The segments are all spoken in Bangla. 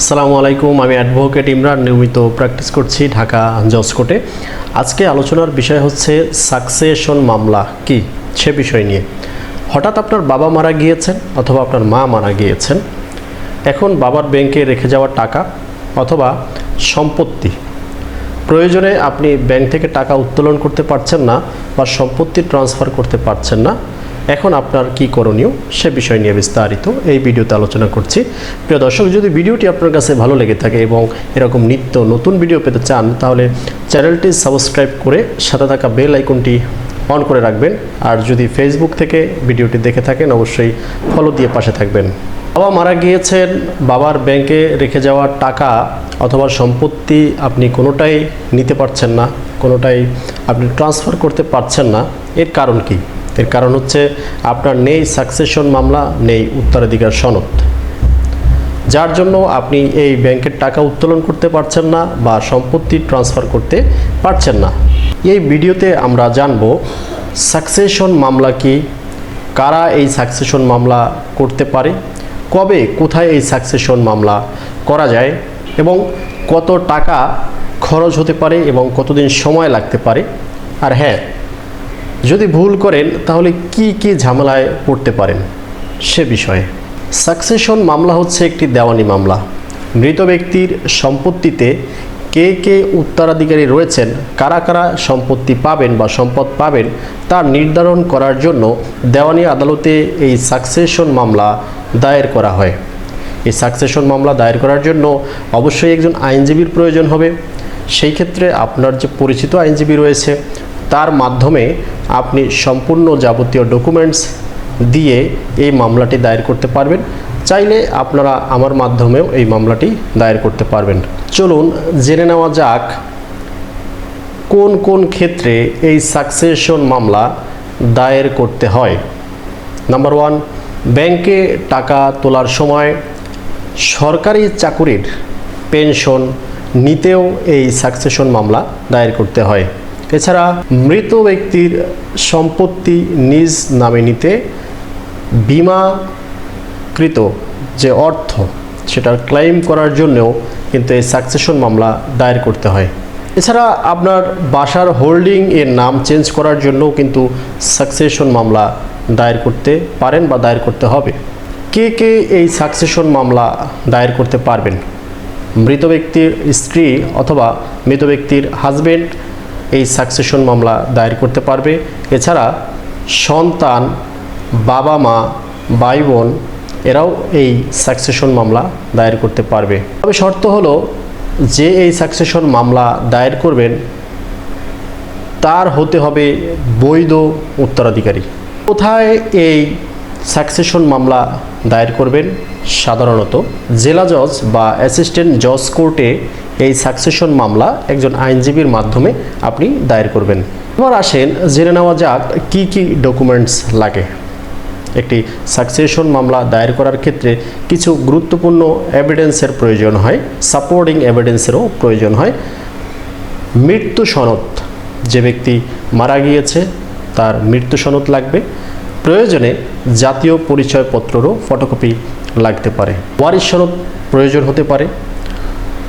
আসসালামু আলাইকুম, আমি অ্যাডভোকেট ইমরান, নিয়মিত প্র্যাকটিস করছি ঢাকা জজ কোর্টে আজকে আলোচনার বিষয় হচ্ছে সাকসেশন মামলা কি, সে বিষয় নিয়ে। হঠাৎ আপনার বাবা মারা গিয়েছেন অথবা আপনার মা মারা গিয়েছেন। এখন বাবার ব্যাংকে রেখে যাওয়া টাকা অথবা সম্পত্তি। প্রয়োজনে আপনি ব্যাংক থেকে টাকা উত্তোলন করতে পারছেন না বা সম্পত্তি ট্রান্সফার করতে পারছেন না। এখন আপনার কি করণীয় সে বিষয় নিয়ে বিস্তারিত এই ভিডিওতে আলোচনা করছি। প্রিয় দর্শক, যদি ভিডিওটি আপনার কাছে ভালো লেগে থাকে এবং এরকম নিত্য নতুন ভিডিও পেতে চান, তাহলে চ্যানেলটি সাবস্ক্রাইব করে সাথে থাকা বেল আইকনটি অন করে রাখবেন। আর যদি ফেসবুক থেকে ভিডিওটি দেখে থাকেন, অবশ্যই ফলো দিয়ে পাশে থাকবেন। বাবা মারা গিয়েছেন, বাবার ব্যাংকে রেখে যাওয়া টাকা অথবা সম্পত্তি আপনি কোনোটাই নিতে পারছেন না, কোনোটাই আপনি ট্রান্সফার করতে পারছেন না। এর কারণ কি? এর কারণ হচ্ছে আপনার নেই সাকসেশন মামলা, নেই উত্তরাধিকার সনদ। যার জন্য আপনি এই ব্যাংকের টাকা উত্তোলন করতে পারছেন না বা সম্পত্তি ট্রান্সফার করতে পারছেন না। এই ভিডিওতে আমরা জানব সাকসেশন মামলা কি, কারা এই সাকসেশন মামলা করতে পারে, কবে, কোথায় এই সাকসেশন মামলা করা যায় এবং কত টাকা খরচ হতে পারে এবং কতদিন সময় লাগতে পারে। আর হ্যাঁ যদি ভুল করেন, তাহলে কি কি ঝামেলায় পড়তে পারেন? সে বিষয়ে। সাকসেশন মামলা হচ্ছে একটি দেওয়ানি মামলা। মৃত ব্যক্তির সম্পত্তিতে কে কে উত্তরাধিকারী রয়েছেন, কারা কারা সম্পত্তি পাবেন বা সম্পদ পাবেন, তা নির্ধারণ করার জন্য দেওয়ানি আদালতে এই সাকসেশন মামলা দায়ের করা হয়। এই সাকসেশন মামলা দায়ের করার জন্য অবশ্যই একজন আইনজীবীর প্রয়োজন হবে। সেই ক্ষেত্রে আপনার যে পরিচিত আইনজীবী রয়েছে তার মাধ্যমে আপনি সম্পূর্ণ যাবতীয় ডকুমেন্টস দিয়ে এই মামলাটি দায়ের করতে পারবেন। চাইলে আপনারা আমার মাধ্যমেও এই মামলাটি দায়ের করতে পারবেন। চলুন জেনে নেওয়া যাক কোন কোন ক্ষেত্রে এই সাকসেশন মামলা দায়ের করতে হয়। নাম্বার ওয়ান ব্যাংকে টাকা তোলার সময় সরকারি চাকুরির পেনশন নিতেও এই সাকসেশন মামলা দায়ের করতে হয়। এছাড়া মৃত ব্যক্তির সম্পত্তি নিজ নামে নিতে বিমাকৃত যে অর্থ সেটার ক্লেম করার জন্যও কিন্তু এই সাকসেশন মামলা দায়ের করতে হয়। এছাড়া আপনার বাসার হোল্ডিং এর নাম চেঞ্জ করার জন্যও কিন্তু সাকসেশন মামলা দায়ের করতে পারেন বা দায়ের করতে হবে। কে কে এই সাকসেশন মামলা দায়ের করতে পারবেন? মৃত ব্যক্তির স্ত্রী অথবা মৃত ব্যক্তির হাজবেন্ড এই সাকসেশন মামলা দায়ের করতে পারবে। এছাড়া সন্তান, বাবা মা, ভাই বোন, এরাও এই সাকসেশন মামলা দায়ের করতে পারবে। তবে শর্ত হলো, যে এই সাকসেশন মামলা দায়ের করবেন, তার হতে হবে বৈধ উত্তরাধিকারী। কোথায় এই সাকসেশন মামলা দায়ের করবেন? সাধারণত জেলা জজ বা অ্যাসিস্ট্যান্ট জজ কোর্টে এই সাকসেশন মামলা একজন আইনজীবীর মাধ্যমে আপনি দায়ের করবেন। এবার আসেন, জেনে নেওয়া যাক কি কি ডকুমেন্টস লাগে। একটি সাকসেশন মামলা দায়ের করার ক্ষেত্রে কিছু গুরুত্বপূর্ণ এভিডেন্সের প্রয়োজন হয় সাপোর্টিং এভিডেন্সেরও প্রয়োজন হয়। মৃত্যু সনদ, যে ব্যক্তি মারা গিয়েছে, তার মৃত্যু সনদ লাগবে। প্রয়োজনে জাতীয় পরিচয়পত্ররও ফটোকপি লাগতে পারে। ওয়ারিশ সনদ প্রয়োজন হতে পারে।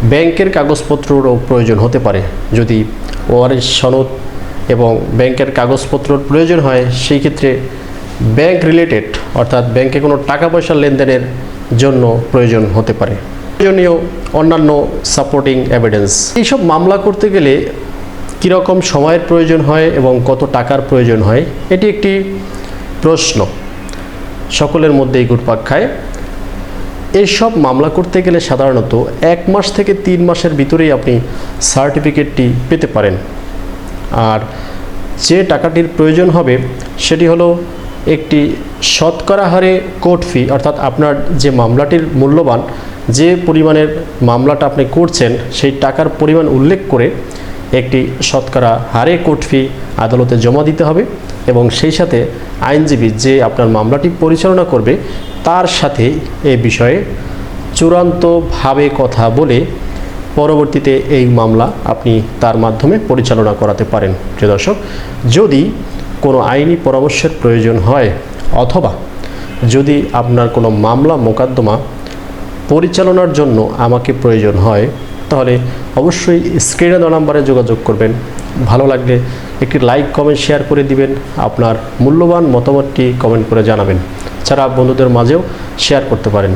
ব্যাংকের কাগজপত্ররও প্রয়োজন হতে পারে। যদি ওয়ারিশ সনদ এবং ব্যাংকের কাগজপত্রর প্রয়োজন হয়, সেই ক্ষেত্রে ব্যাংক রিলেটেড, অর্থাৎ ব্যাংকে কোনো টাকা পয়সা লেনদেনের জন্য প্রয়োজন হতে পারে। প্রয়োজনীয় অন্যান্য সাপোর্টিং এভিডেন্স। এইসব মামলা করতে গেলে কীরকম সময়ের প্রয়োজন হয় এবং কত টাকার প্রয়োজন হয়, এটি একটি প্রশ্ন। সকলের মধ্যেই ঘুরপাক খায়। এইসব মামলা করতে গেলে সাধারণত এক মাস থেকে তিন মাসের ভিতরেই আপনি সার্টিফিকেটটি পেতে পারেন। আর যে টাকাটির প্রয়োজন হবে, সেটি হলো একটি শতকরা হারে কোর্ট ফি, অর্থাৎ আপনার যে মামলাটির মূল্যবান, যে পরিমাণের মামলাটা আপনি করছেন, সেই টাকার পরিমাণ উল্লেখ করে একটি শতকরা হারে কোর্ট ফি আদালতে জমা দিতে হবে এবং সেই সাথে আইনজীবী যে আপনার মামলাটি পরিচালনা করবে, তার সাথে এ বিষয়ে চূড়ান্তভাবে কথা বলে পরবর্তীতে এই মামলা আপনি তার মাধ্যমে পরিচালনা করাতে পারেন। প্রিয় দর্শক, যদি কোনো আইনি পরামর্শের প্রয়োজন হয় অথবা যদি আপনার কোনো মামলা মোকদ্দমা পরিচালনার জন্য আমাকে প্রয়োজন হয় তাহলে অবশ্যই স্ক্রিনে দেওয়া নাম্বারে যোগাযোগ করবেন। ভালো লাগলে একটি লাইক কমেন্ট শেয়ার করে দিবেন। আপনার মূল্যবান মতামতটি কমেন্ট করে জানাবেন। ছাড়া বন্ধুদের মাঝেও শেয়ার করতে পারেন।